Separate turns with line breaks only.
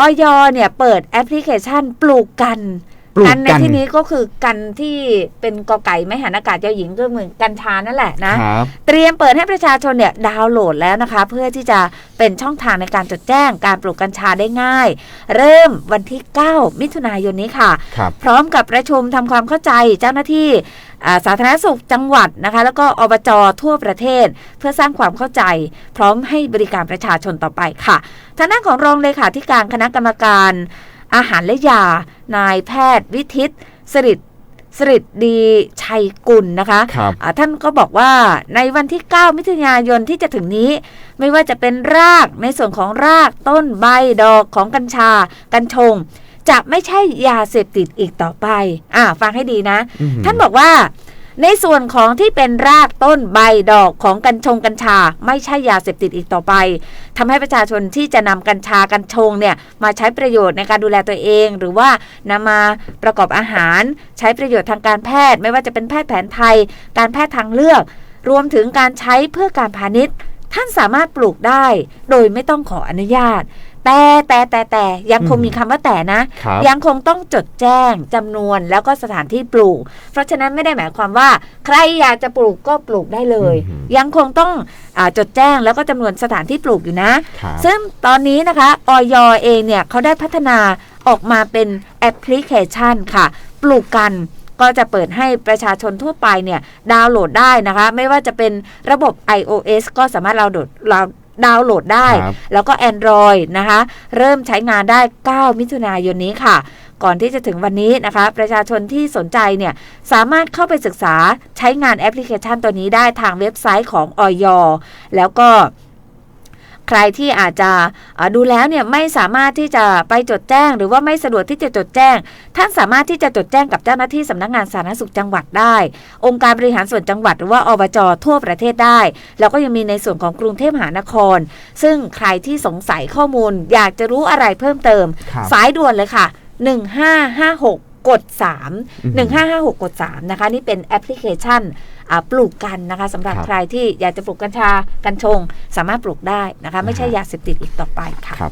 ออยเนี่ยเปิดแอปพลิเคชันปลูกกัน
ปลูก
ใน
กัน
ที่นี้ก็คือกันที่เป็นกอไก่ไม่หันอากาศยาวหญิงก็เหมือนกัญชานั่นแหละนะ
ครับ
เตรียมเปิดให้ประชาชนเนี่ยดาวน์โหลดแล้วนะคะ เพื่อที่จะเป็นช่องทางในการจดแจ้งการปลูกกัญชาได้ง่าย เริ่มวันที่ 9 มิถุนายนนี้ค่ะ
ครับ
พร้อมกับประชุมทำความเข้าใจเจ้าหน้าที่อ่าสาธารณสุขจังหวัดนะคะ แล้วก็อบจทั่วประเทศ เพื่อสร้างความเข้าใจ พร้อมให้บริการประชาชนต่อไปค่ะทางด้านของรองเลขาธิการคณะกรรมการ อาหารและยา นายแพทย์วิทิตสริตสริตดีชัยกุลนะคะ
ครับ
อ่าท่านก็บอกว่าในวันที่ 9 มิถุนายนที่จะถึงนี้ ไม่ว่าจะเป็นรากในส่วนของรากต้นใบดอกของกัญชา กัญชง จะไม่ใช่ยาเสพติดอีกต่อไป อ่าฟังให้ดีนะ
อื้อหือ
ท่านบอกว่า ในส่วนของที่เป็นรากต้นใบดอกของกัญชงกัญชา ไม่ใช่ยาเสพติดอีกต่อไปทำให้ประชาชนที่จะนำกัญชากัญชงเนี่ยมาใช้ประโยชน์ในการดูแลตัวเอง หรือว่านำมาประกอบอาหาร ใช้ประโยชน์ทางการแพทย์ ไม่ว่าจะเป็นแพทย์แผนไทย การแพทย์ทางเลือก รวมถึงการใช้เพื่อการพาณิชย์ท่านสามารถปลูกได้โดยไม่ต้องขออนุญาต แต่แต่แต่แต่ยังคงมีคำว่าแต่นะ
ครับ
ยังคงต้องจดแจ้งจำนวนแล้วก็สถานที่ปลูก เพราะฉะนั้นไม่ได้หมายความว่า ใครอยากจะปลูกก็ปลูกได้เลย
อือหือ
ยังคงต้องอาจดแจ้งแล้วก็จำนวนสถานที่ปลูกอยู่นะ
ครับ
ซึ่งตอนนี้นะคะออยเองเนี่ยเขาได้พัฒนาออกมาเป็นแอปพลิเคชันค่ะ ปลูกกันก็จะเปิดให้ประชาชนทั่วไปเนี่ยดาวน์โหลดได้นะคะ ไม่ว่าจะเป็นระบบ iOS ก็สามารถเราโหลดเรา ดาวน์โหลดได้
ครับ
แล้วก็ Android นะคะ เริ่มใช้งานได้ 9 มิถุนายนนี้ค่ะ ก่อนที่จะถึงวันนี้นะคะ ประชาชนที่สนใจเนี่ย สามารถเข้าไปศึกษาใช้งานแอปพลิเคชันตัวนี้ได้ทางเว็บไซต์ของออยแล้วก็ ใครที่อาจจะเอ่อดูแล้วเนี่ยไม่สามารถที่จะไปจดแจ้ง หรือว่าไม่สะดวกที่จะจดแจ้ง ท่านสามารถที่จะจดแจ้งกับเจ้าหน้าที่สำนักงานสาธารณสุขจังหวัดได้ องค์การบริหารส่วนจังหวัดหรือว่าอบจทั่วประเทศได้ แล้วก็ยังมีในส่วนของกรุงเทพมหานคร ซึ่งใครที่สงสัยข้อมูล อยากจะรู้อะไรเพิ่มเติม
ครับ
สายด่วนเลยค่ะ 1556 กด
อือหือ
3 1556 กด 3 นะคะ นี่เป็นแอปพลิเคชันอ่าปลูกกันนะคะสำหรับ
ครับ
ใครที่อยากจะปลูกกัญชากัญชง สามารถปลูกได้นะคะ ไม่ใช่ยาเสพติดอีกต่อไปค่ะ
ครับ